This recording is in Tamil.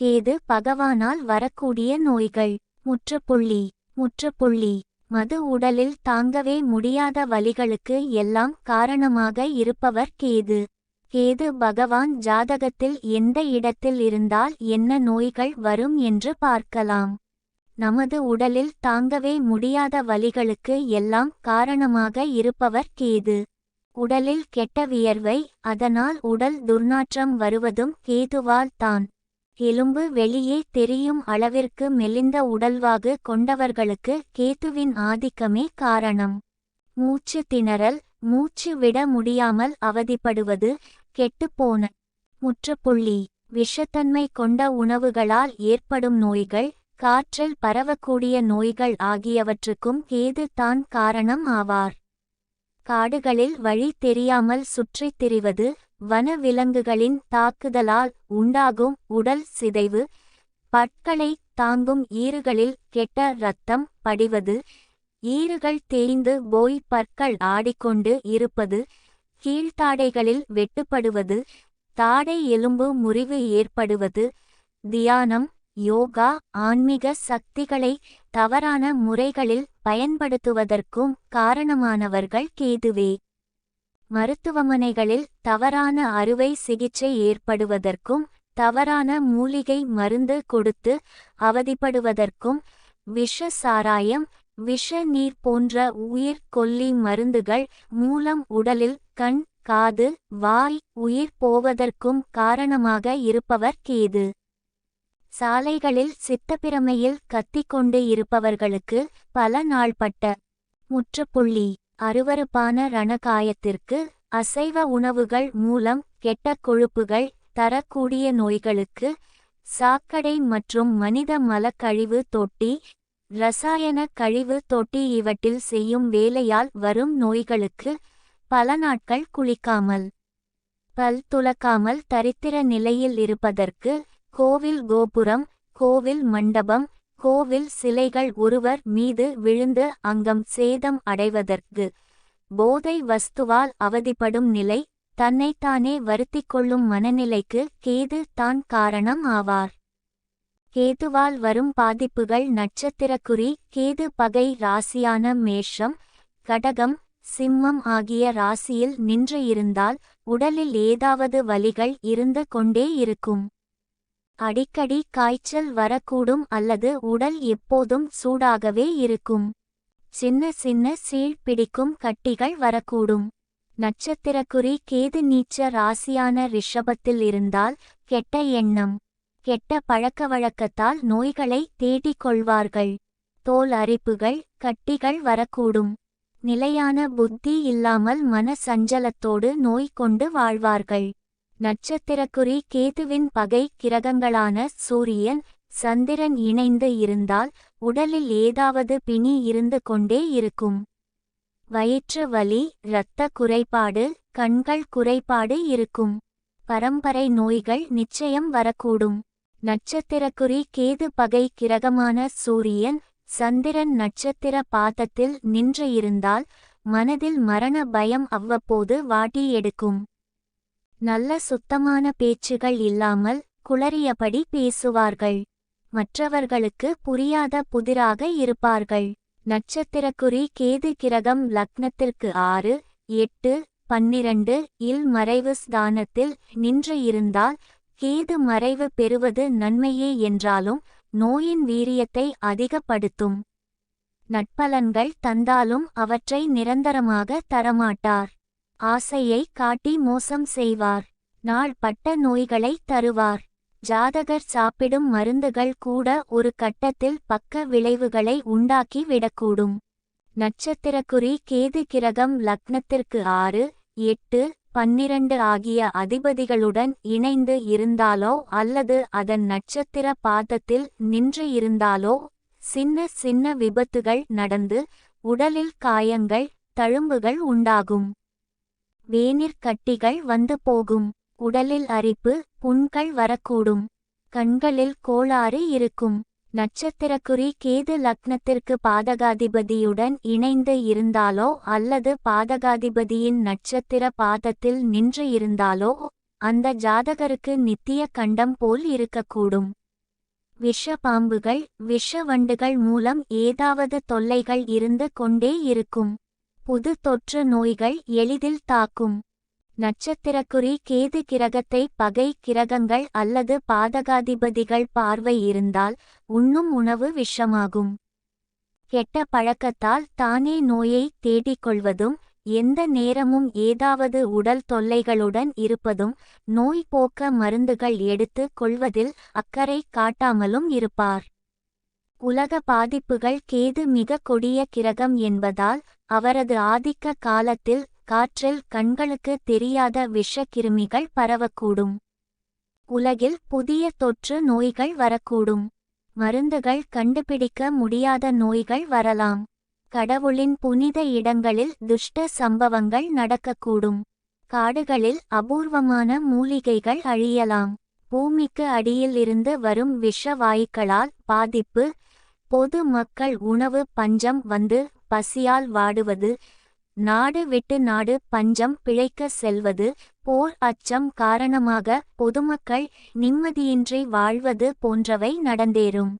கேது பகவானால் வரக்கூடிய நோய்கள். முற்றுப்புள்ளி முற்றுப்புள்ளி. மது உடலில் தாங்கவே முடியாத வலிகளுக்கு எல்லாம் காரணமாக இருப்பவர் கேது. கேது பகவான் ஜாதகத்தில் எந்த இடத்தில் இருந்தால் என்ன நோய்கள் வரும் என்று பார்க்கலாம். நமது உடலில் தாங்கவே முடியாத வலிகளுக்கு எல்லாம் காரணமாக இருப்பவர் கேது. உடலில் கெட்ட வியர்வை அதனால் உடல் துர்நாற்றம் வருவதும் கேதுவால் தான். எலும்பு வெளியே தெரியும் அளவிற்கு மெலிந்த உடல்வாகு கொண்டவர்களுக்கு கேத்துவின் ஆதிக்கமே காரணம். மூச்சு திணறல் மூச்சு விட முடியாமல் அவதிப்படுவது கெட்டுப்போன முற்றுப்புள்ளி விஷத்தன்மை கொண்ட உணவுகளால் ஏற்படும் நோய்கள் காற்றில் பரவக்கூடிய நோய்கள் ஆகியவற்றுக்கும் கேது தான் காரணம் ஆவார். காடுகளில் வழி தெரியாமல் சுற்றித் திரிவது வன விலங்குகளின் தாக்குதலால் உண்டாகும் உடல் சிதைவு பற்களை தாங்கும் ஈறுகளில் கெட்ட இரத்தம் படிவது ஈறுகள் தேய்ந்து போய் பற்கள் ஆடிக்கொண்டு இருப்பது கீழ்த்தாடைகளில் வெட்டுப்படுவது தாடை எலும்பு முறிவு ஏற்படுவது தியானம் யோகா ஆன்மீக சக்திகளை தவறான முறைகளில் பயன்படுத்துவதற்கும் காரணமானவர்கள் கேதுவே. மருத்துவமனைகளில் தவறான அறுவை சிகிச்சை ஏற்படுவதற்கும் தவறான மூலிகை மருந்து கொடுத்து அவதிப்படுவதற்கும் விஷ சாராயம் விஷ நீர் போன்ற உயிர் கொல்லி மருந்துகள் மூலம் உடலில் கண் காது வாய் உயிர் போவதற்கும் காரணமாக இருப்பவர் கேது. சாலைகளில் சித்தப்பிரமையில் கத்திக்கொண்டு இருப்பவர்களுக்கு பல நாள்பட்ட முற்றுப்புள்ளி. அருவருப்பான ரணகாயத்திற்கு அசைவ உணவுகள் மூலம் கெட்ட கொழுப்புகள் தரக்கூடிய நோய்களுக்கு சாக்கடை மற்றும் மனித மலக்கழிவு தொட்டி இரசாயன கழிவு தொட்டி இவற்றில் செய்யும் வேலையால் வரும் நோய்களுக்கு பல நாட்கள் குளிக்காமல் பல் துலக்காமல் தரித்திர நிலையில் இருப்பதற்கு கோவில் கோபுரம் கோவில் மண்டபம் கோவில் சிலைகள் ஒருவர் மீது விழுந்து அங்கம் சேதம் அடைவதற்கு போதை வஸ்துவால் அவதிப்படும் நிலை தன்னைத்தானே வருத்திக் கொள்ளும் மனநிலைக்கு கேது தான் காரணம் ஆவார். கேதுவால் வரும் பாதிப்புகள் நட்சத்திரக்குறி கேது பகை ராசியான மேஷம் கடகம் சிம்மம் ஆகிய ராசியில் நின்று இருந்தால் உடலில் ஏதாவது வலிகள் இருந்து கொண்டே இருக்கும். அடிக்கடி காய்ச்சல் வரக்கூடும் அல்லது உடல் எப்போதும் சூடாகவே இருக்கும். சின்ன சின்ன சீழ் பிடிக்கும் கட்டிகள் வரக்கூடும். நட்சத்திரக்குறி கேது நீச்ச ராசியான ரிஷபத்தில் இருந்தால் கெட்ட எண்ணம். கெட்ட பழக்கவழக்கத்தால் நோய்களை தேடிக் கொள்வார்கள். தோல் அரிப்புகள் கட்டிகள் வரக்கூடும். நிலையான புத்தி இல்லாமல் மன சஞ்சலத்தோடு நோய் கொண்டு வாழ்வார்கள். நட்சத்திரக்குறி கேதுவின் பகை கிரகங்களான சூரியன் சந்திரன் இணைந்து இருந்தால் உடலில் ஏதாவது பிணி இருந்து கொண்டே இருக்கும். வயிற்று வலி இரத்த குறைபாடு கண்கள் குறைபாடு இருக்கும். பரம்பரை நோய்கள் நிச்சயம் வரக்கூடும். நட்சத்திரக்குறி கேது பகை கிரகமான சூரியன் சந்திரன் நட்சத்திர பாதத்தில் நின்று இருந்தால் மனதில் மரண பயம் அவ்வப்போது வாட்டி எடுக்கும். நல்ல சுத்தமான பேச்சுகள் இல்லாமல் குளறியபடி பேசுவார்கள். மற்றவர்களுக்கு புரியாத புதிராக இருப்பார்கள். நட்சத்திரக்குறி கேது கிரகம் லக்னத்திற்கு ஆறு எட்டு பன்னிரண்டு இல் மறைவு ஸ்தானத்தில் நின்று இருந்தால் கேது மறைவு பெறுவது நன்மையே என்றாலும் நோயின் வீரியத்தை அதிகப்படுத்தும். நட்பலன்கள் தந்தாலும் அவற்றை நிரந்தரமாக தரமாட்டார். ஆசையை காட்டி மோசம் செய்வார். நாள் பட்ட நோய்களை தருவார். ஜாதகர் சாப்பிடும் மருந்துகள் கூட ஒரு கட்டத்தில் பக்க விளைவுகளை உண்டாக்கி விடக்கூடும். நட்சத்திரக்குறி கேது கிரகம் லக்னத்திற்கு ஆறு எட்டு பன்னிரண்டு ஆகிய அதிபதிகளுடன் இணைந்து இருந்தாலோ அல்லது அதன் நட்சத்திர பாதத்தில் நின்று இருந்தாலோ சின்ன சின்ன விபத்துகள் நடந்து உடலில் காயங்கள் தழும்புகள் உண்டாகும். வேனிற் கட்டிகள் வந்து போகும். உடலில் அரிப்பு புண்கள் வரக்கூடும். கண்களில் கோளாறு இருக்கும். நட்சத்திரக்குறி கேது லக்னத்திற்கு பாதகாதிபதியுடன் இணைந்து இருந்தாலோ அல்லது பாதகாதிபதியின் நட்சத்திர பாதத்தில் நின்று இருந்தாலோ அந்த ஜாதகருக்கு நித்திய கண்டம் போல் இருக்கக்கூடும். விஷ பாம்புகள் விஷ வண்டுகள் மூலம் ஏதாவது தொல்லைகள் இருந்து கொண்டே இருக்கும். புது தொற்று நோய்கள் எளிதில் தாக்கும். நட்சத்திரக்குறி கேது கிரகத்தை பகை கிரகங்கள் அல்லது பாதகாதிபதிகள் பார்வை இருந்தால் உண்ணும் உணவு விஷமாகும். கெட்ட பழக்கத்தால் தானே நோயை தேடிக்கொள்வதும் எந்த நேரமும் ஏதாவது உடல் தொல்லைகளுடன் இருப்பதும் நோய் போக்க மருந்துகள் எடுத்து கொள்வதில் அக்கறை காட்டாமலும் இருப்பார். உலக பாதிப்புகள் கேது மிக கொடிய கிரகம் என்பதால் அவரது ஆதிக்க காலத்தில் காற்றில் கண்களுக்கு தெரியாத விஷ கிருமிகள் பரவக்கூடும். உலகில் புதிய தொற்று நோய்கள் வரக்கூடும். மருந்துகள் கண்டுபிடிக்க முடியாத நோய்கள் வரலாம். கடவுளின் புனித இடங்களில் துஷ்ட சம்பவங்கள் நடக்கக்கூடும். காடுகளில் அபூர்வமான மூலிகைகள் அழியலாம். பூமிக்கு அடியில் இருந்து வரும் விஷ வாயுக்களால் பாதிப்பு பொது மக்கள் உணவு பஞ்சம் வந்து பசியால் வாடுவது நாடு விட்டு நாடு பஞ்சம் பிழைக்க செல்வது போர் அச்சம் காரணமாக பொதுமக்கள் நிம்மதியின்றி வாழ்வது போன்றவை நடந்தேறும்.